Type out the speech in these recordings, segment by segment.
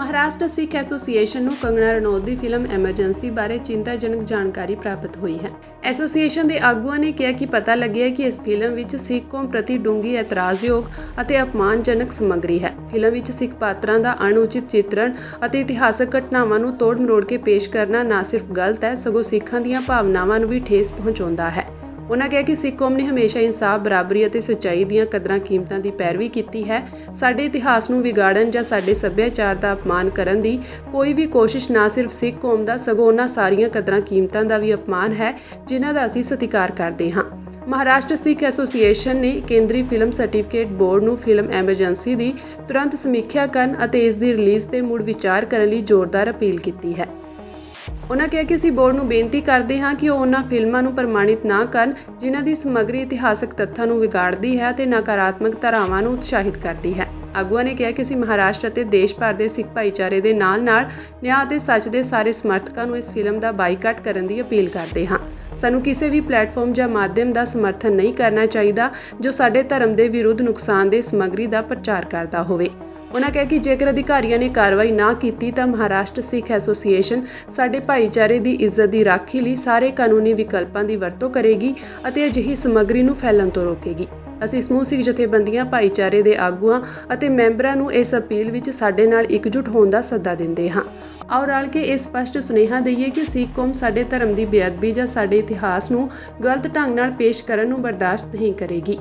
Maharashtra Sikh association ਨੂੰ ਕੰਗਣਾ ਰਣੌਤ ਦੀ film emergency ਬਾਰੇ ਚਿੰਤਾਜਨਕ ਜਾਣਕਾਰੀ ਪ੍ਰਾਪਤ ਹੋਈ ਹੈ। ਐਸੋਸੀਏਸ਼ਨ ਦੇ ਆਗੂਆਂ ਨੇ ਕਿਹਾ ਕਿ ਪਤਾ ਲੱਗਿਆ ਕਿ ਇਸ ਫਿਲਮ ਵਿੱਚ ਸਿੱਖ ਕੌਮ ਪ੍ਰਤੀ ਡੂੰਘੀ ਇਤਰਾਜ਼ਯੋਗ ਅਤੇ ਅਪਮਾਨਜਨਕ ਸਮੱਗਰੀ ਹੈ। ਫਿਲਮ ਵਿੱਚ ਸਿੱਖ ਪਾਤਰਾਂ ਦਾ ਅਣਉਚਿਤ ਚਿੱਤਰਣ ਅਤੇ ਇਤਿਹਾਸਕ ਘਟਨਾਵਾਂ ਨੂੰ ਤੋੜ-ਮਰੋੜ ਕੇ ਪੇਸ਼ ਕਰਨਾ ਨਾ ਸਿਰਫ ਗਲਤ ਹੈ, ਸਗੋਂ ਸਿੱਖਾਂ ਦੀਆਂ ਭਾਵਨਾਵਾਂ ਨੂੰ ਵੀ ਠੇਸ ਪਹੁੰਚਾਉਂਦਾ ਹੈ। ਉਹਨਾਂ ਕਿਹਾ ਕਿ ਸਿੱਖ ਕੌਮ ਨੇ ਹਮੇਸ਼ਾ ਇਨਸਾਫ, ਬਰਾਬਰੀ ਅਤੇ ਸੱਚਾਈ ਦੀਆਂ ਕਦਰਾਂ ਕੀਮਤਾਂ ਦੀ ਪੈਰਵੀ ਕੀਤੀ ਹੈ। ਸਾਡੇ ਇਤਿਹਾਸ ਨੂੰ ਵਿਗਾੜਨ ਜਾਂ ਸਾਡੇ ਸੱਭਿਆਚਾਰ ਦਾ ਅਪਮਾਨ ਕਰਨ ਦੀ ਕੋਈ ਵੀ ਕੋਸ਼ਿਸ਼ ਨਾ ਸਿਰਫ ਸਿੱਖ ਕੌਮ ਦਾ, ਸਗੋਂ ਉਹਨਾਂ ਸਾਰੀਆਂ ਕਦਰਾਂ ਕੀਮਤਾਂ ਦਾ ਵੀ ਅਪਮਾਨ ਹੈ, ਜਿਨ੍ਹਾਂ ਦਾ ਅਸੀਂ ਸਤਿਕਾਰ ਕਰਦੇ ਹਾਂ। ਮਹਾਰਾਸ਼ਟਰ ਸਿੱਖ ਐਸੋਸੀਏਸ਼ਨ ਨੇ ਕੇਂਦਰੀ ਫਿਲਮ ਸਰਟੀਫਿਕੇਟ ਬੋਰਡ ਨੂੰ ਫਿਲਮ ਐਮਰਜੈਂਸੀ ਦੀ ਤੁਰੰਤ ਸਮੀਖਿਆ ਕਰਨ ਅਤੇ ਇਸ ਦੀ ਰਿਲੀਜ਼ ਤੇ ਮੁੜ ਵਿਚਾਰ ਕਰਨ ਲਈ ਜ਼ੋਰਦਾਰ ਅਪੀਲ ਕੀਤੀ ਹੈ। ਉਨ੍ਹਾਂ ਕਿਹਾ ਕਿ ਅਸੀਂ ਬੋਰਡ ਨੂੰ ਬੇਨਤੀ ਕਰਦੇ ਹਾਂ ਕਿ ਉਹ ਉਹਨਾਂ ਫਿਲਮਾਂ ਨੂੰ ਪ੍ਰਮਾਣਿਤ ਨਾ ਕਰਨ, ਜਿਨ੍ਹਾਂ ਦੀ ਸਮੱਗਰੀ ਇਤਿਹਾਸਕ ਤੱਥਾਂ ਨੂੰ ਵਿਗਾੜਦੀ ਹੈ ਅਤੇ ਨਕਾਰਾਤਮਕ ਧਾਰਾਵਾਂ ਨੂੰ ਉਤਸ਼ਾਹਿਤ ਕਰਦੀ ਹੈ। ਆਗੂਆਂ ਨੇ ਕਿਹਾ ਕਿ ਅਸੀਂ ਮਹਾਰਾਸ਼ਟਰ ਅਤੇ ਦੇਸ਼ ਭਰ ਦੇ ਸਿੱਖ ਭਾਈਚਾਰੇ ਦੇ ਨਾਲ-ਨਾਲ ਨਿਆਂ ਅਤੇ ਸੱਚ ਦੇ ਸਾਰੇ ਸਮਰਥਕਾਂ ਨੂੰ ਇਸ ਫਿਲਮ ਦਾ ਬਾਈਕਾਟ ਕਰਨ ਦੀ ਅਪੀਲ ਕਰਦੇ ਹਾਂ। ਸਾਨੂੰ ਕਿਸੇ ਵੀ ਪਲੇਟਫਾਰਮ ਜਾਂ ਮਾਧਿਅਮ ਦਾ ਸਮਰਥਨ ਨਹੀਂ ਕਰਨਾ ਚਾਹੀਦਾ ਜੋ ਸਾਡੇ ਧਰਮ ਦੇ ਵਿਰੁੱਧ ਨੁਕਸਾਨਦੇਹ ਸਮੱਗਰੀ ਦਾ ਪ੍ਰਚਾਰ ਕਰਦਾ ਹੋਵੇ। ਉਹਨਾਂ ਕਹਿ ਕਿ ਜੇਕਰ ਅਧਿਕਾਰੀਆਂ ਨੇ ਕਾਰਵਾਈ ਨਾ ਕੀਤੀ ਤਾਂ ਮਹਾਰਾਸ਼ਟਰ ਸਿੱਖ ਐਸੋਸੀਏਸ਼ਨ ਸਾਡੇ ਭਾਈਚਾਰੇ ਦੀ ਇੱਜ਼ਤ ਦੀ ਰਾਖੀ ਲਈ ਸਾਰੇ ਕਾਨੂੰਨੀ ਵਿਕਲਪਾਂ ਦੀ ਵਰਤੋਂ ਕਰੇਗੀ ਅਤੇ ਅਜਿਹੀ ਸਮੱਗਰੀ ਨੂੰ ਫੈਲਣ ਤੋਂ ਰੋਕੇਗੀ। ਅਸੀਂ ਸਮੂਹ ਸਿੱਖ ਜਥੇਬੰਦੀਆਂ, ਭਾਈਚਾਰੇ ਦੇ ਆਗੂਆਂ ਅਤੇ ਮੈਂਬਰਾਂ ਨੂੰ ਇਸ ਅਪੀਲ ਵਿੱਚ ਸਾਡੇ ਨਾਲ ਇਕਜੁੱਟ ਹੋਣ ਦਾ ਸੱਦਾ ਦਿੰਦੇ ਹਾਂ। ਔਰ ਰਲ ਕੇ ਇਹ ਸਪਸ਼ਟ ਸੁਨੇਹਾ ਦਈਏ ਕਿ ਸਿੱਖ ਕੌਮ ਸਾਡੇ ਧਰਮ ਦੀ ਬੇਅਦਬੀ ਜਾਂ ਸਾਡੇ ਇਤਿਹਾਸ ਨੂੰ ਗਲਤ ਢੰਗ ਨਾਲ ਪੇਸ਼ ਕਰਨ ਨੂੰ ਬਰਦਾਸ਼ਤ ਨਹੀਂ ਕਰੇਗੀ।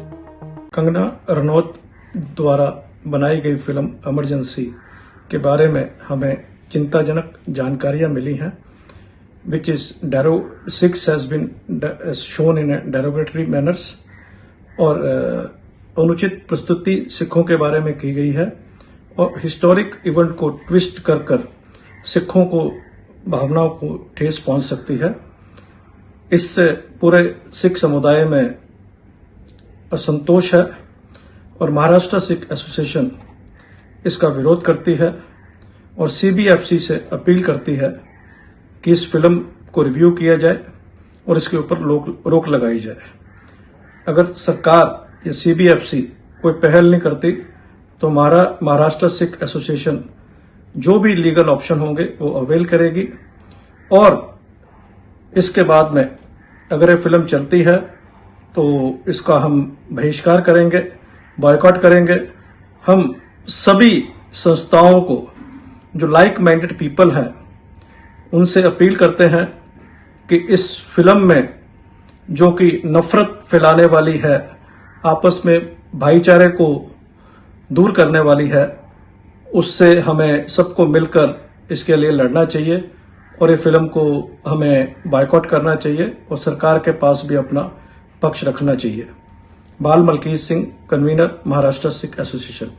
ਕੰਗਨਾ ਰਣੌਤ ਦੁਆਰਾ बनाई गई फ़िल्म एमरजेंसी के बारे में हमें चिंताजनक जानकारियाँ मिली हैं which is dero Sikhs has been shown in derogatory manners और अनुचित प्रस्तुति सिखों के बारे में की गई है और हिस्टोरिक इवेंट को ट्विस्ट कर कर सिखों को, भावनाओं को ठेस पहुँच सकती है। इससे पूरे सिख समुदाय में असंतोष है और महाराष्ट्र सिख एसोसिएशन इसका विरोध करती है और सीबीएफसी से अपील करती है कि इस फ़िल्म को रिव्यू किया जाए और इसके ऊपर रोक लगाई जाए। अगर सरकार या सीबीएफसी कोई पहल नहीं करती तो हमारा महाराष्ट्र सिख एसोसिएशन जो भी लीगल ऑप्शन होंगे वो अवेल करेगी। और इसके बाद में अगर ये फ़िल्म चलती है तो इसका हम बहिष्कार करेंगे। बॉयकॉट करेंगे। हम सभी संस्थाओं को, जो लाइक माइंडेड पीपल हैं, उनसे अपील करते हैं कि इस फ़िल्म में, जो कि नफरत फैलाने वाली है, आपस में भाईचारे को दूर करने वाली है, उससे हमें सबको मिलकर इसके लिए लड़ना चाहिए और ये फ़िल्म को हमें बायकॉट करना चाहिए और सरकार के पास भी अपना पक्ष रखना चाहिए। Bal Malkit Singh convener Maharashtra Sikh association.